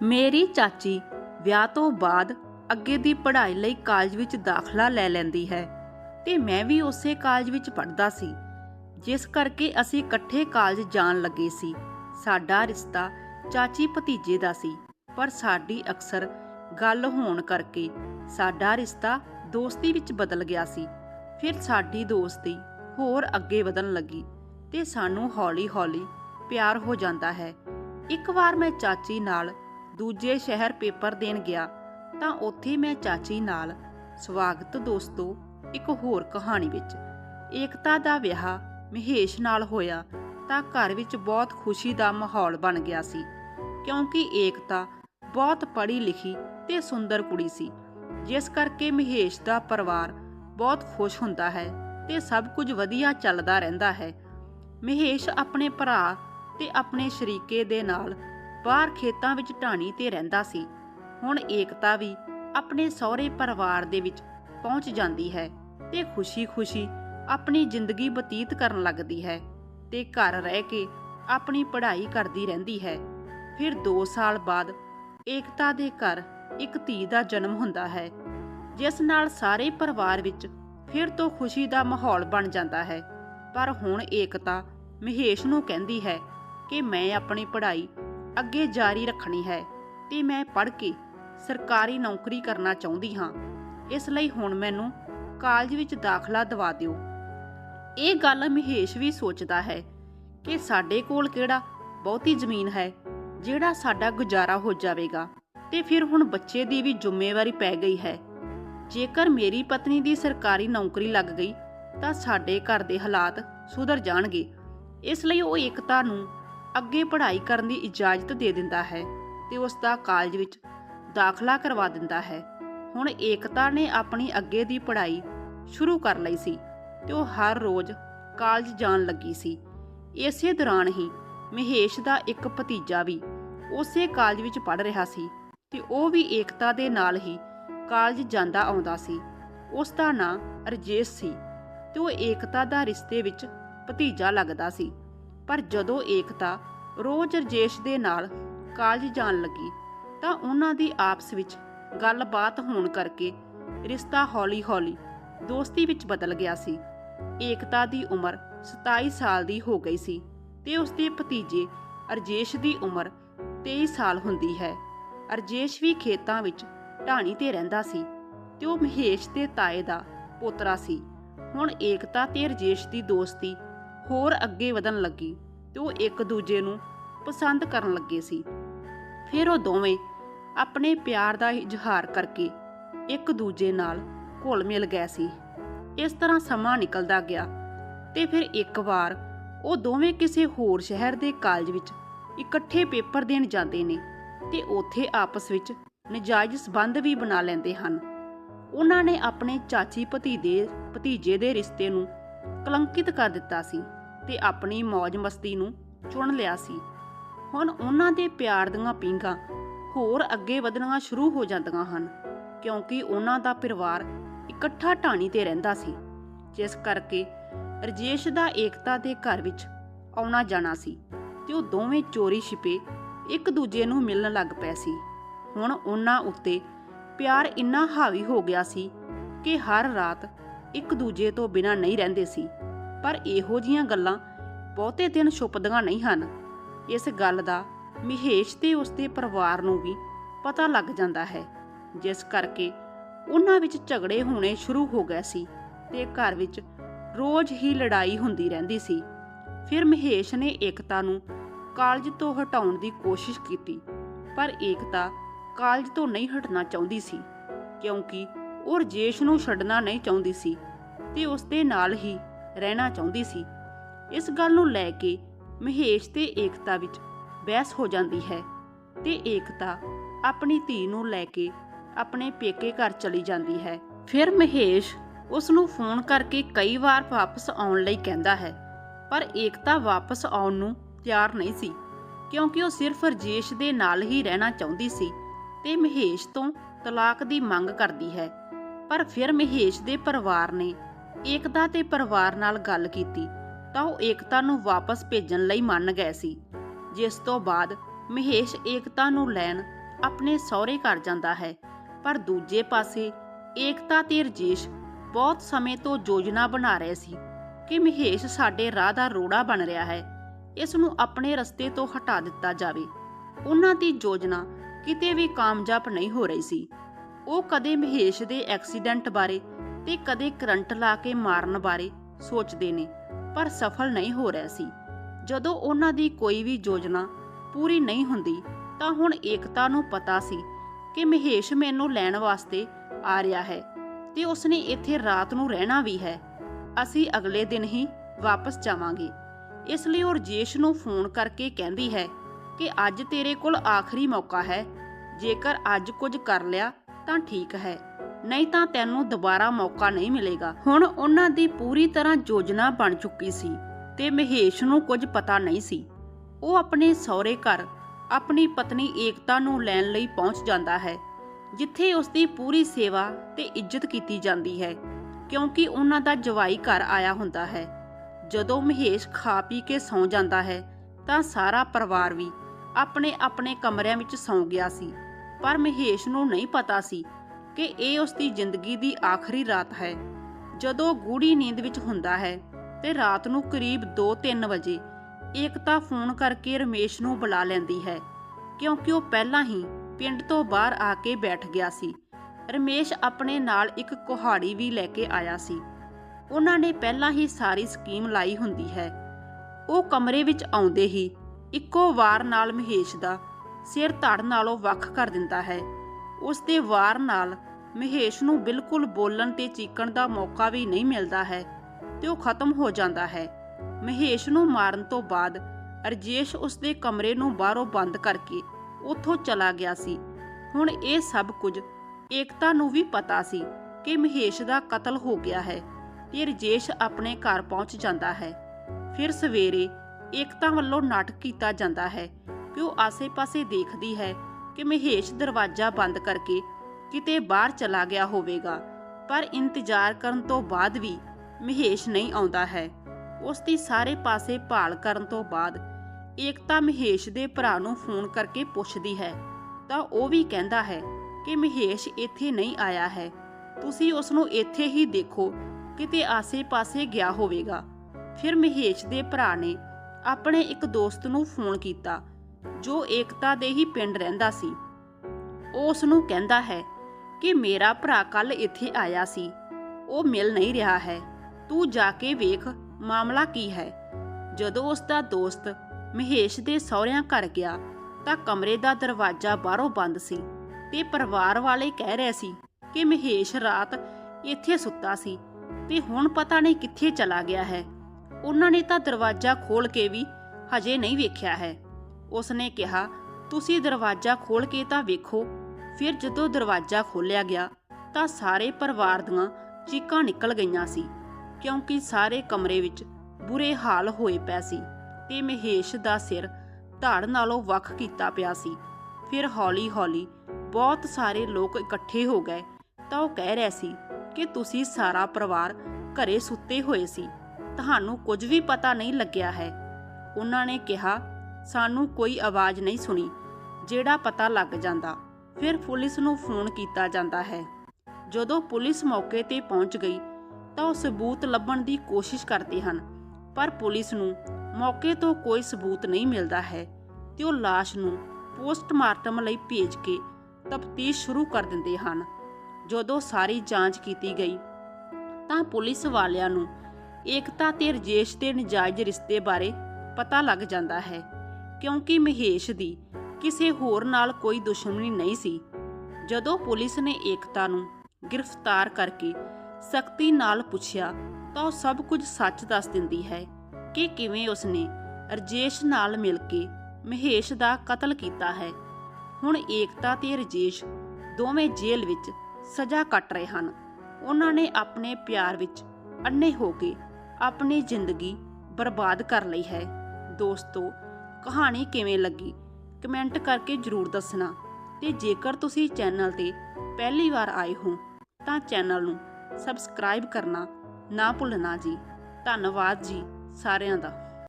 ਮੇਰੀ ਚਾਚੀ ਵਿਆਹ ਤੋਂ ਬਾਅਦ ਅੱਗੇ ਦੀ ਪੜ੍ਹਾਈ ਲਈ ਕਾਲਜ ਵਿੱਚ ਦਾਖਲਾ ਲੈ ਲੈਂਦੀ ਹੈ ਤੇ ਮੈਂ ਵੀ ਉਸੇ ਕਾਲਜ ਵਿੱਚ ਪੜ੍ਹਦਾ ਸੀ, ਜਿਸ ਕਰਕੇ ਅਸੀਂ ਇਕੱਠੇ ਕਾਲਜ ਜਾਣ ਲੱਗੇ ਸੀ। ਸਾਡਾ ਰਿਸ਼ਤਾ ਚਾਚੀ ਭਤੀਜੇ ਦਾ ਸੀ, ਪਰ ਸਾਡੀ ਅਕਸਰ ਗੱਲ ਹੋਣ ਕਰਕੇ ਸਾਡਾ ਰਿਸ਼ਤਾ ਦੋਸਤੀ ਵਿੱਚ ਬਦਲ ਗਿਆ ਸੀ। ਫਿਰ ਸਾਡੀ ਦੋਸਤੀ ਹੋਰ ਅੱਗੇ ਵਧਣ ਲੱਗੀ ਤੇ ਸਾਨੂੰ ਹੌਲੀ-ਹੌਲੀ ਪਿਆਰ ਹੋ ਜਾਂਦਾ ਹੈ। ਇੱਕ ਵਾਰ ਮੈਂ ਚਾਚੀ ਨਾਲ ਦੂਜੇ ਸ਼ਹਿਰ ਪੇਪਰ ਦੇਣ ਗਿਆ ਤਾਂ ਉੱਥੇ ਮੈਂ ਚਾਚੀ ਨਾਲ, ਸਵਾਗਤ ਦੋਸਤੋ, ਇੱਕ ਹੋਰ ਕਹਾਣੀ ਵਿੱਚ। ਏਕਤਾ ਦਾ ਵਿਆਹ ਮਹੇਸ਼ ਨਾਲ ਹੋਇਆ ਤਾਂ ਘਰ ਵਿੱਚ ਬਹੁਤ ਖੁਸ਼ੀ ਦਾ ਮਾਹੌਲ ਬਣ ਗਿਆ ਸੀ, ਕਿਉਂਕਿ ਏਕਤਾ ਬਹੁਤ ਪੜ੍ਹੀ ਲਿਖੀ ਤੇ ਸੁੰਦਰ ਕੁੜੀ ਸੀ, ਜਿਸ ਕਰਕੇ ਮਹੇਸ਼ ਦਾ ਪਰਿਵਾਰ ਬਹੁਤ ਖੁਸ਼ ਹੁੰਦਾ ਹੈ ਤੇ ਸਭ ਕੁਝ ਵਧੀਆ ਚੱਲਦਾ ਰਹਿੰਦਾ ਹੈ। ਮਹੇਸ਼ ਆਪਣੇ ਭਰਾ ਤੇ ਆਪਣੇ ਸ਼ਰੀਕੇ ਦੇ ਨਾਲ ਬਾਹਰ ਖੇਤਾਂ ਵਿੱਚ ਢਾਣੀ ਤੇ ਰਹਿੰਦਾ ਸੀ। ਹੁਣ ਏਕਤਾ ਵੀ ਆਪਣੇ ਸਹੁਰੇ ਪਰਿਵਾਰ ਦੇ ਵਿੱਚ ਪਹੁੰਚ ਜਾਂਦੀ ਹੈ ਤੇ ਖੁਸ਼ੀ-ਖੁਸ਼ੀ ਆਪਣੀ ਜ਼ਿੰਦਗੀ ਬਤੀਤ ਕਰਨ ਲੱਗਦੀ ਹੈ ਤੇ ਘਰ ਰਹਿ ਕੇ ਆਪਣੀ ਪੜ੍ਹਾਈ ਕਰਦੀ ਰਹਿੰਦੀ ਹੈ। ਫਿਰ 2 ਸਾਲ ਬਾਅਦ ਏਕਤਾ ਦੇ ਘਰ ਇੱਕ ਧੀ ਦਾ ਜਨਮ ਹੁੰਦਾ ਹੈ, ਜਿਸ ਨਾਲ ਸਾਰੇ ਪਰਿਵਾਰ ਵਿੱਚ ਫਿਰ ਤੋਂ ਖੁਸ਼ੀ ਦਾ ਮਾਹੌਲ ਬਣ ਜਾਂਦਾ ਹੈ। ਪਰ ਹੁਣ ਏਕਤਾ ਮਹੇਸ਼ ਨੂੰ ਕਹਿੰਦੀ ਹੈ ਕਿ ਮੈਂ ਆਪਣੀ ਪੜ੍ਹਾਈ ਅੱਗੇ ਜਾਰੀ ਰੱਖਣੀ ਹੈ ਤੇ ਮੈਂ ਪੜ੍ਹ ਕੇ ਸਰਕਾਰੀ ਨੌਕਰੀ ਕਰਨਾ ਚਾਹੁੰਦੀ ਹਾਂ। ਇਸ ਲਈ ਹੁਣ ਮੈਨੂੰ ਕਾਲਜ ਵਿੱਚ ਦਾਖਲਾ ਦਿਵਾ ਦਿਓ। ਇਹ ਗੱਲ ਮਹੇਸ਼ ਵੀ ਸੋਚਦਾ ਹੈ ਕਿ ਸਾਡੇ ਕੋਲ ਕਿਹੜਾ ਬਹੁਤੀ ਜ਼ਮੀਨ ਹੈ, ਜਿਹੜਾ ਸਾਡਾ ਗੁਜ਼ਾਰਾ ਹੋ ਜਾਵੇਗਾ ਤੇ ਫਿਰ ਹੁਣ ਬੱਚੇ ਦੀ ਵੀ ਜ਼ਿੰਮੇਵਾਰੀ ਪੈ ਗਈ ਹੈ। ਜੇਕਰ ਮੇਰੀ ਪਤਨੀ ਦੀ ਸਰਕਾਰੀ ਨੌਕਰੀ ਲੱਗ ਗਈ ਤਾਂ ਸਾਡੇ ਘਰ ਦੇ ਹਾਲਾਤ ਸੁਧਰ ਜਾਣਗੇ। ਇਸ ਲਈ ਉਹ ਏਕਤਾ ਨੂੰ ਅੱਗੇ ਪੜ੍ਹਾਈ ਕਰਨ ਦੀ ਇਜਾਜ਼ਤ ਦੇ ਦਿੰਦਾ ਹੈ ਤੇ ਉਸ ਦਾ ਕਾਲਜ ਵਿੱਚ ਦਾਖਲਾ ਕਰਵਾ ਦਿੰਦਾ ਹੈ। ਹੁਣ ਏਕਤਾ ਨੇ ਆਪਣੀ ਅੱਗੇ ਦੀ ਪੜ੍ਹਾਈ ਸ਼ੁਰੂ ਕਰ ਲਈ ਸੀ ਤੇ ਉਹ ਹਰ ਰੋਜ਼ ਕਾਲਜ ਜਾਣ ਲੱਗੀ ਸੀ। ਇਸੇ ਦੌਰਾਨ ਹੀ ਮਹੇਸ਼ ਦਾ ਇੱਕ ਭਤੀਜਾ ਵੀ ਉਸੇ ਕਾਲਜ ਵਿੱਚ ਪੜ੍ਹ ਰਿਹਾ ਸੀ ਤੇ ਉਹ ਵੀ ਏਕਤਾ ਦੇ ਨਾਲ ਹੀ ਕਾਲਜ ਜਾਂਦਾ ਆਉਂਦਾ ਸੀ। ਉਸ ਦਾ ਨਾਂ ਰਜੇਸ਼ ਸੀ ਤੇ ਉਹ ਏਕਤਾ ਦਾ ਰਿਸ਼ਤੇ ਵਿੱਚ ਭਤੀਜਾ ਲੱਗਦਾ ਸੀ। ਪਰ ਜਦੋਂ ਏਕਤਾ ਰੋਜ਼ ਰਜੇਸ਼ ਦੇ ਨਾਲ ਕਾਲਜ ਜਾਣ ਲੱਗੀ ਤਾਂ ਉਹਨਾਂ ਦੀ ਆਪਸ ਵਿੱਚ ਗੱਲਬਾਤ ਹੋਣ ਕਰਕੇ ਰਿਸ਼ਤਾ ਹੌਲੀ-ਹੌਲੀ ਦੋਸਤੀ ਵਿੱਚ ਬਦਲ ਗਿਆ ਸੀ। ਏਕਤਾ ਦੀ ਉਮਰ 27 ਸਾਲ ਦੀ ਹੋ ਗਈ ਸੀ ਤੇ ਉਸਦੇ ਭਤੀਜੇ ਅਰਜੇਸ਼ ਦੀ ਉਮਰ 23 ਸਾਲ ਹੁੰਦੀ ਹੈ। ਅਰਜੇਸ਼ ਵੀ ਖੇਤਾਂ ਵਿੱਚ ਢਾਣੀ ਤੇ ਰਹਿੰਦਾ ਸੀ ਤੇ ਉਹ ਮਹੇਸ਼ ਦੇ ਤਾਏ ਦਾ ਪੋਤਰਾ ਸੀ। ਹੁਣ ਏਕਤਾ ਤੇ ਰਜੇਸ਼ ਦੀ ਦੋਸਤੀ ਹੋਰ ਅੱਗੇ ਵਧਣ ਲੱਗੀ ਤੇ ਉਹ ਇੱਕ ਦੂਜੇ ਨੂੰ ਪਸੰਦ ਕਰਨ ਲੱਗੇ ਸੀ। ਫਿਰ ਉਹ ਦੋਵੇਂ ਆਪਣੇ ਪਿਆਰ ਦਾ ਇਜ਼ਹਾਰ ਕਰਕੇ ਇੱਕ ਦੂਜੇ ਨਾਲ ਘੁਲ ਮਿਲ ਗਏ ਸੀ। ਇਸ ਤਰ੍ਹਾਂ ਸਮਾਂ ਨਿਕਲਦਾ ਗਿਆ ਤੇ ਫਿਰ ਇੱਕ ਵਾਰ ਉਹ ਦੋਵੇਂ ਕਿਸੇ ਹੋਰ ਸ਼ਹਿਰ ਦੇ ਕਾਲਜ ਵਿੱਚ ਇਕੱਠੇ ਪੇਪਰ ਦੇਣ ਜਾਂਦੇ ਨੇ ਤੇ ਉੱਥੇ ਆਪਸ ਵਿੱਚ ਨਜਾਇਜ਼ ਸਬੰਧ ਵੀ ਬਣਾ ਲੈਂਦੇ ਹਨ। ਉਹਨਾਂ ਨੇ ਆਪਣੇ ਚਾਚੀ ਭਤੀਜੇ ਭਤੀਜੇ ਦੇ ਰਿਸ਼ਤੇ ਨੂੰ ਕਲੰਕਿਤ ਕਰ ਦਿੱਤਾ ਸੀ। ਤੇ ਆਪਣੀ ਮौज ਮਸਤੀ ਨੂੰ ਚੁਣ ਲਿਆ ਸੀ। ਹੁਣ ਉਹਨਾਂ ਦੇ ਪਿਆਰ ਦੀਆਂ ਪੀਂਘਾਂ ਹੋਰ ਅੱਗੇ ਵਧਣਾ ਸ਼ੁਰੂ ਹੋ ਜਾਂਦੀਆਂ ਹਨ, ਕਿਉਂਕਿ ਉਹਨਾਂ ਦਾ ਪਰਿਵਾਰ ਇਕੱਠਾ ਢਾਣੀ ਤੇ ਰਹਿੰਦਾ ਸੀ, ਜਿਸ ਕਰਕੇ ਰਜੇਸ਼ ਦਾ ਏਕਤਾ ਦੇ ਘਰ ਵਿੱਚ ਆਉਣਾ ਜਾਣਾ ਸੀ ਤੇ ਉਹ ਦੋਵੇਂ ਚੋਰੀ ਛਿਪੇ ਇੱਕ ਦੂਜੇ ਨੂੰ ਮਿਲਣ ਲੱਗ ਪਏ ਸੀ। ਹੁਣ ਉਹਨਾਂ ਉੱਤੇ ਪਿਆਰ ਇੰਨਾ ਹਾਵੀ ਹੋ ਗਿਆ ਸੀ ਕਿ ਹਰ ਰਾਤ ਇੱਕ ਦੂਜੇ ਤੋਂ ਬਿਨਾਂ ਨਹੀਂ ਰਹਿੰਦੇ ਸੀ। ਪਰ ਇਹੋ ਜੀਆਂ ਗੱਲਾਂ ਬਹੁਤੇ ਦਿਨ ਛੁਪਦੀਆਂ ਨਹੀਂ ਹਨ। ਇਸ ਗੱਲ ਦਾ ਮਹੇਸ਼ ਤੇ ਉਸਦੇ ਪਰਿਵਾਰ ਨੂੰ ਵੀ ਪਤਾ ਲੱਗ ਜਾਂਦਾ ਹੈ, ਜਿਸ ਕਰਕੇ ਉਹਨਾਂ ਵਿੱਚ ਝਗੜੇ ਹੋਣੇ ਸ਼ੁਰੂ ਹੋ ਗਏ ਸੀ ਤੇ ਘਰ ਵਿੱਚ ਰੋਜ਼ ਹੀ ਲੜਾਈ ਹੁੰਦੀ ਰਹਿੰਦੀ ਸੀ। ਫਿਰ ਮਹੇਸ਼ ਨੇ ਏਕਤਾ ਨੂੰ ਕਾਲਜ ਤੋਂ ਹਟਾਉਣ ਦੀ ਕੋਸ਼ਿਸ਼ ਕੀਤੀ, ਪਰ ਏਕਤਾ ਕਾਲਜ ਤੋਂ ਨਹੀਂ ਹਟਣਾ ਚਾਹੁੰਦੀ ਸੀ, ਕਿਉਂਕਿ ਉਹ ਰਜੇਸ਼ ਨੂੰ ਛੱਡਣਾ ਨਹੀਂ ਚਾਹੁੰਦੀ ਸੀ ਤੇ ਉਸ ਦੇ ਨਾਲ ਹੀ ਰਹਿਣਾ ਚਾਹੁੰਦੀ ਸੀ। ਇਸ ਗੱਲ ਨੂੰ ਲੈ ਕੇ ਮਹੇਸ਼ ਤੇ ਏਕਤਾ ਵਿੱਚ ਬਹਿਸ ਹੋ ਜਾਂਦੀ ਹੈ ਤੇ ਏਕਤਾ ਆਪਣੀ ਧੀ ਨੂੰ ਲੈ ਕੇ ਆਪਣੇ ਪੇਕੇ ਘਰ ਚਲੀ ਜਾਂਦੀ ਹੈ। ਫਿਰ ਮਹੇਸ਼ ਉਸ ਨੂੰ ਫੋਨ ਕਰਕੇ ਕਈ ਵਾਰ ਵਾਪਸ ਆਉਣ ਲਈ ਕਹਿੰਦਾ ਹੈ, ਪਰ ਏਕਤਾ ਵਾਪਸ ਆਉਣ ਨੂੰ ਤਿਆਰ ਨਹੀਂ ਸੀ, ਕਿਉਂਕਿ ਉਹ ਸਿਰਫ ਰਜੇਸ਼ ਦੇ ਨਾਲ ਹੀ ਰਹਿਣਾ ਚਾਹੁੰਦੀ ਸੀ ਤੇ ਮਹੇਸ਼ ਤੋਂ ਤਲਾਕ ਦੀ ਮੰਗ ਕਰਦੀ ਹੈ। ਪਰ ਫਿਰ ਮਹੇਸ਼ ਦੇ ਪਰਿਵਾਰ ਨੇ ਏਕਤਾ ਤੇ ਪਰਿਵਾਰ ਨਾਲ ਗੱਲ ਕੀਤੀ ਤਾਂ ਉਹ ਏਕਤਾ ਨੂੰ ਵਾਪਸ ਭੇਜਣ ਲਈ ਮੰਨ ਗਏ ਸੀ। ਜਿਸ ਤੋਂ ਬਾਅਦ ਮਹੇਸ਼ ਏਕਤਾ ਨੂੰ ਲੈਣ ਆਪਣੇ ਸਹੁਰੇ ਘਰ ਜਾਂਦਾ ਹੈ। ਪਰ ਦੂਜੇ ਪਾਸੇ ਏਕਤਾ ਤੇ ਰਜੇਸ਼ ਬਹੁਤ ਸਮੇਂ ਤੋਂ ਯੋਜਨਾ ਬਣਾ ਰਹੇ ਸੀ ਕਿ ਮਹੇਸ਼ ਸਾਡੇ ਰਾਹ ਦਾ ਰੋੜਾ ਬਣ ਰਿਹਾ ਹੈ। ਇਸ ਨੂੰ ਆਪਣੇ ਰਸਤੇ ਤੋਂ ਹਟਾ ਦਿੱਤਾ ਜਾਵੇ। ਉਹਨਾਂ ਦੀ ਯੋਜਨਾ ਕਿਤੇ ਵੀ ਕਾਮਯਾਬ ਨਹੀਂ ਹੋ ਰਹੀ ਸੀ। ਉਹ ਕਦੇ ਮਹੇਸ਼ ਦੇ ਐਕਸੀਡੈਂਟ ਬਾਰੇ ਤੇ ਕਦੇ ਕਰੰਟ ਲਾ ਕੇ ਮਾਰਨ ਬਾਰੇ ਸੋਚਦੇ ਨੇ, ਪਰ ਸਫਲ ਨਹੀਂ ਹੋ ਰਿਹਾ ਸੀ। ਜਦੋਂ ਉਹਨਾਂ ਦੀ ਕੋਈ ਵੀ ਯੋਜਨਾ ਪੂਰੀ ਨਹੀਂ ਹੁੰਦੀ, ਤਾਂ ਹੁਣ ਏਕਤਾ ਨੂੰ ਪਤਾ ਸੀ ਕਿ ਮਹੇਸ਼ ਮੈਨੂੰ ਲੈਣ ਵਾਸਤੇ ਆ ਰਿਹਾ ਹੈ ਤੇ ਉਸਨੇ ਇੱਥੇ ਰਾਤ ਨੂੰ ਰਹਿਣਾ ਵੀ ਹੈ। ਅਸੀਂ ਅਗਲੇ ਦਿਨ ਹੀ ਵਾਪਸ ਜਾਵਾਂਗੇ। ਇਸ ਲਈ ਉਹ ਰਜੇਸ਼ ਨੂੰ ਫੋਨ ਕਰਕੇ ਕਹਿੰਦੀ ਹੈ ਕਿ ਅੱਜ ਤੇਰੇ ਕੋਲ ਆਖਰੀ ਮੌਕਾ ਹੈ। ਜੇਕਰ ਅੱਜ ਕੁਝ ਕਰ ਲਿਆ ਤਾਂ ਠੀਕ ਹੈ। ਨਹੀਂ ਤਾਂ ਤੈਨੂੰ ਦੁਬਾਰਾ ਮੌਕਾ ਨਹੀਂ ਮਿਲੇਗਾ। ਹੁਣ ਉਹਨਾਂ ਦੀ ਪੂਰੀ ਤਰ੍ਹਾਂ ਯੋਜਨਾ ਬਣ ਚੁੱਕੀ ਸੀ ਤੇ ਮਹੇਸ਼ ਨੂੰ ਕੁਝ ਪਤਾ ਨਹੀਂ ਸੀ। ਉਹ ਆਪਣੇ ਸਹੁਰੇ ਘਰ, ਆਪਣੀ ਪਤਨੀ ਏਕਤਾ ਨੂੰ ਲੈਣ ਲਈ ਪਹੁੰਚ ਜਾਂਦਾ ਹੈ, ਜਿੱਥੇ ਉਸ ਦੀ ਪੂਰੀ ਸੇਵਾ ਤੇ ਇੱਜ਼ਤ ਕੀਤੀ ਜਾਂਦੀ ਹੈ, ਕਿਉਂਕਿ ਉਹਨਾਂ ਦਾ ਜਵਾਈ ਘਰ ਆਇਆ ਹੁੰਦਾ ਹੈ। ਜਦੋਂ ਮਹੇਸ਼ ਖਾ ਪੀ ਕੇ ਸੌਂ ਜਾਂਦਾ ਹੈ, ਤਾਂ ਸਾਰਾ ਪਰਿਵਾਰ ਵੀ ਆਪਣੇ ਆਪਣੇ ਕਮਰਿਆਂ ਵਿੱਚ ਸੌਂ ਗਿਆ ਸੀ, ਪਰ ਮਹੇਸ਼ ਨੂੰ ਨਹੀਂ ਪਤਾ ਸੀ ਕਿ ਇਹ ਉਸ ਦੀ ਜ਼ਿੰਦਗੀ ਦੀ ਆਖਰੀ ਰਾਤ ਹੈ। ਜਦੋਂ ਗੂੜੀ ਨੀਂਦ ਵਿੱਚ ਹੁੰਦਾ ਹੈ ਤੇ ਰਾਤ ਨੂੰ ਕਰੀਬ 2-3 ਵਜੇ ਏਕਤਾ ਫੋਨ ਕਰਕੇ ਰਮੇਸ਼ ਨੂੰ ਬੁਲਾ ਲੈਂਦੀ ਹੈ, ਕਿਉਂਕਿ ਉਹ ਪਹਿਲਾਂ ਹੀ ਪਿੰਡ ਤੋਂ ਬਾਹਰ ਆ ਕੇ ਬੈਠ ਗਿਆ ਸੀ। ਰਮੇਸ਼ ਆਪਣੇ ਨਾਲ ਇੱਕ ਕੁਹਾੜੀ ਵੀ ਲੈ ਕੇ ਆਇਆ ਸੀ। ਉਹਨਾਂ ਨੇ ਪਹਿਲਾਂ ਹੀ ਸਾਰੀ ਸਕੀਮ ਲਾਈ ਹੁੰਦੀ ਹੈ। ਉਹ ਕਮਰੇ ਵਿੱਚ ਆਉਂਦੇ ਹੀ ਇੱਕੋ ਵਾਰ ਨਾਲ ਮਹੇਸ਼ ਦਾ ਸਿਰ ਧੜ ਨਾਲੋਂ ਵੱਖ ਕਰ ਦਿੰਦਾ ਹੈ। ਉਸ ਦੇ ਵਾਰ ਨਾਲ ਮਹੇਸ਼ ਨੂੰ ਬਿਲਕੁਲ ਬੋਲਣ ਤੇ ਚੀਕਣ ਦਾ ਮੌਕਾ ਵੀ ਨਹੀਂ ਮਿਲਦਾ ਹੈ ਤੇ ਉਹ ਖਤਮ ਹੋ ਜਾਂਦਾ ਹੈ। ਮਹੇਸ਼ ਨੂੰ ਮਾਰਨ ਤੋਂ ਬਾਅਦ ਰਜੇਸ਼ ਉਸ ਦੇ ਕਮਰੇ ਨੂੰ ਬਾਹਰੋਂ ਬੰਦ ਕਰਕੇ ਉੱਥੋਂ ਚਲਾ ਗਿਆ ਸੀ। ਹੁਣ ਇਹ ਸਭ ਕੁਝ ਏਕਤਾ ਨੂੰ ਵੀ ਪਤਾ ਸੀ ਕਿ ਮਹੇਸ਼ ਦਾ ਕਤਲ ਹੋ ਗਿਆ ਹੈ ਤੇ ਰਜੇਸ਼ ਆਪਣੇ ਘਰ ਪਹੁੰਚ ਜਾਂਦਾ ਹੈ। ਫਿਰ ਸਵੇਰੇ ਏਕਤਾ ਵੱਲੋਂ ਨਾਟਕ ਕੀਤਾ ਜਾਂਦਾ ਹੈ ਕਿ ਉਹ ਆਸੇ-ਪਾਸੇ ਦੇਖਦੀ ਹੈ ਕਿ ਮਹੇਸ਼ ਦਰਵਾਜ਼ਾ ਬੰਦ ਕਰਕੇ ਕਿਤੇ ਬਾਹਰ ਚਲਾ ਗਿਆ ਹੋਵੇਗਾ, ਪਰ ਇੰਤਜ਼ਾਰ ਕਰਨ ਤੋਂ ਬਾਅਦ ਵੀ ਮਹੇਸ਼ ਨਹੀਂ ਆਉਂਦਾ ਹੈ। ਉਸ ਦੀ ਸਾਰੇ ਪਾਸੇ ਭਾਲ ਕਰਨ ਤੋਂ ਬਾਅਦ ਏਕਤਾ ਮਹੇਸ਼ ਦੇ ਭਰਾ ਨੂੰ ਫੋਨ ਕਰਕੇ ਪੁੱਛਦੀ ਹੈ, ਤਾਂ ਉਹ ਵੀ ਕਹਿੰਦਾ ਹੈ ਕਿ ਮਹੇਸ਼ ਇੱਥੇ ਨਹੀਂ ਆਇਆ ਹੈ। ਤੁਸੀਂ ਉਸ ਨੂੰ ਇੱਥੇ ਹੀ ਦੇਖੋ, ਕਿਤੇ ਆਸੇ-ਪਾਸੇ ਗਿਆ ਹੋਵੇਗਾ। ਫਿਰ ਮਹੇਸ਼ ਦੇ ਭਰਾ ਨੇ ਆਪਣੇ ਇੱਕ ਦੋਸਤ ਨੂੰ ਫੋਨ ਕੀਤਾ। ਜੋ ਏਕਤਾ ਦੇ ਹੀ ਪਿੰਡ ਰਹਿੰਦਾ ਸੀ। ਉਹ ਉਸ ਨੂੰ ਕਹਿੰਦਾ ਹੈ ਕਿ ਮੇਰਾ ਭਰਾ ਕੱਲ ਇੱਥੇ ਆਇਆ ਸੀ। ਉਹ ਮਿਲ ਨਹੀਂ ਰਿਹਾ ਹੈ। ਤੂੰ ਜਾ ਕੇ ਵੇਖ ਮਾਮਲਾ ਕੀ ਹੈ। ਜਦੋਂ ਉਸ ਦਾ ਦੋਸਤ ਮਹੇਸ਼ ਦੇ ਸਹੁਰਿਆਂ ਘਰ ਗਿਆ ਤਾਂ ਕਮਰੇ ਦਾ ਦਰਵਾਜ਼ਾ ਬਾਹਰੋਂ ਬੰਦ ਸੀ ਤੇ ਪਰਿਵਾਰ ਵਾਲੇ ਕਹਿ ਰਹੇ ਸੀ ਕਿ ਮਹੇਸ਼ ਰਾਤ ਇੱਥੇ ਸੁੱਤਾ ਸੀ ਤੇ ਹੁਣ ਪਤਾ ਨਹੀਂ ਕਿੱਥੇ ਚਲਾ ਗਿਆ ਹੈ। ਉਹਨਾਂ ਨੇ ਤਾਂ ਦਰਵਾਜ਼ਾ ਖੋਲ ਕੇ ਵੀ ਹਜੇ ਨਹੀਂ ਵੇਖਿਆ ਹੈ। ਉਸਨੇ ਕਿਹਾ, ਤੁਸੀਂ ਦਰਵਾਜ਼ਾ ਖੋਲ ਕੇ ਤਾਂ ਵੇਖੋ। ਫਿਰ ਜਦੋਂ ਦਰਵਾਜ਼ਾ ਖੋਲ੍ਹਿਆ ਗਿਆ, ਤਾਂ ਸਾਰੇ ਪਰਿਵਾਰ ਦੀਆਂ ਚੀਕਾਂ ਨਿਕਲ ਗਈਆਂ ਸੀ, ਕਿਉਂਕਿ ਸਾਰੇ ਕਮਰੇ ਵਿੱਚ ਬੁਰੇ ਹਾਲ ਹੋਏ ਪਏ ਸੀ ਤੇ ਮਹੇਸ਼ ਦਾ ਸਿਰ ਧੜ ਨਾਲੋਂ ਵੱਖ ਕੀਤਾ ਪਿਆ ਸੀ। ਫਿਰ ਹੌਲੀ-ਹੌਲੀ ਬਹੁਤ ਸਾਰੇ ਲੋਕ ਇਕੱਠੇ ਹੋ ਗਏ, ਤਾਂ ਉਹ ਕਹਿ ਰਿਹਾ ਸੀ ਕਿ ਤੁਸੀਂ ਸਾਰਾ ਪਰਿਵਾਰ ਘਰੇ ਸੁੱਤੇ ਹੋਏ ਸੀ। ਤੁਹਾਨੂੰ ਕੁਝ ਵੀ ਪਤਾ ਨਹੀਂ ਲੱਗਿਆ ਹੈ। ਉਹਨਾਂ ਨੇ ਕਿਹਾ ਸਾਨੂੰ ਕੋਈ ਆਵਾਜ਼ ਨਹੀਂ ਸੁਣੀ, ਜਿਹੜਾ ਪਤਾ ਲੱਗ ਜਾਂਦਾ। ਫਿਰ ਪੁਲਿਸ ਨੂੰ ਫੋਨ ਕੀਤਾ ਜਾਂਦਾ ਹੈ। ਜਦੋਂ ਪੁਲਿਸ ਮੌਕੇ ਤੇ ਪਹੁੰਚ ਗਈ, ਤਾਂ ਉਹ ਸਬੂਤ ਲੱਭਣ ਦੀ ਕੋਸ਼ਿਸ਼ ਕਰਦੇ ਹਨ। ਪਰ ਪੁਲਿਸ ਨੂੰ ਮੌਕੇ ਤੋਂ ਕੋਈ ਸਬੂਤ ਨਹੀਂ ਮਿਲਦਾ ਹੈ ਤੇ ਉਹ ਲਾਸ਼ ਨੂੰ ਪੋਸਟਮਾਰਟਮ ਲਈ ਭੇਜ ਕੇ ਤਫਤੀਸ਼ ਸ਼ੁਰੂ ਕਰ ਦਿੰਦੇ ਹਨ। ਜਦੋਂ ਸਾਰੀ ਜਾਂਚ ਕੀਤੀ ਗਈ, ਤਾਂ ਪੁਲਿਸ ਵਾਲਿਆਂ ਨੂੰ ਏਕਤਾ ਤੇ ਰਜੇਸ਼ ਦੇ ਨਜਾਇਜ਼ ਰਿਸ਼ਤੇ ਬਾਰੇ ਪਤਾ ਲੱਗ ਜਾਂਦਾ ਹੈ। ਕਿਉਂਕਿ ਮਹੇਸ਼ ਦੀ ਕਿਸੇ ਹੋਰ ਨਾਲ ਕੋਈ ਦੁਸ਼ਮਣੀ ਨਹੀਂ ਸੀ। ਜਦੋਂ ਪੁਲਿਸ ਨੇ ਏਕਤਾ ਨੂੰ ਗ੍ਰਿਫਤਾਰ ਕਰਕੇ ਸਖਤੀ ਨਾਲ ਪੁੱਛਿਆ, ਤਾਂ ਉਹ ਸਭ ਕੁਝ ਸੱਚ ਦੱਸ ਦਿੰਦੀ ਹੈ ਕਿ ਕਿਵੇਂ ਉਸਨੇ ਰਜੇਸ਼ ਨਾਲ ਮਿਲ ਕੇ ਮਹੇਸ਼ ਦਾ ਕਤਲ ਕੀਤਾ ਹੈ। ਹੁਣ ਏਕਤਾ ਤੇ ਰਜੇਸ਼ ਦੋਵੇਂ ਜੇਲ੍ਹ ਵਿੱਚ ਸਜ਼ਾ ਕੱਟ ਰਹੇ ਹਨ। ਉਹਨਾਂ ਨੇ ਆਪਣੇ ਪਿਆਰ ਵਿੱਚ ਅੰਨੇ ਹੋ ਕੇ ਆਪਣੀ ਜ਼ਿੰਦਗੀ ਬਰਬਾਦ ਕਰ ਲਈ ਹੈ। ਦੋਸਤੋ ਕਹਾਣੀ ਕਿਵੇਂ ਲੱਗੀ? ਕਮੈਂਟ ਕਰਕੇ ਜਰੂਰ ਦੱਸਣਾ। ਤੇ ਜੇਕਰ ਤੁਸੀਂ ਚੈਨਲ ਤੇ ਪਹਿਲੀ ਵਾਰ ਆਏ ਹੋ, ਤਾਂ ਚੈਨਲ ਨੂੰ ਸਬਸਕ੍ਰਾਈਬ ਕਰਨਾ ਨਾ ਭੁੱਲਣਾ ਜੀ। ਧੰਨਵਾਦ ਜੀ ਸਾਰਿਆਂ ਦਾ।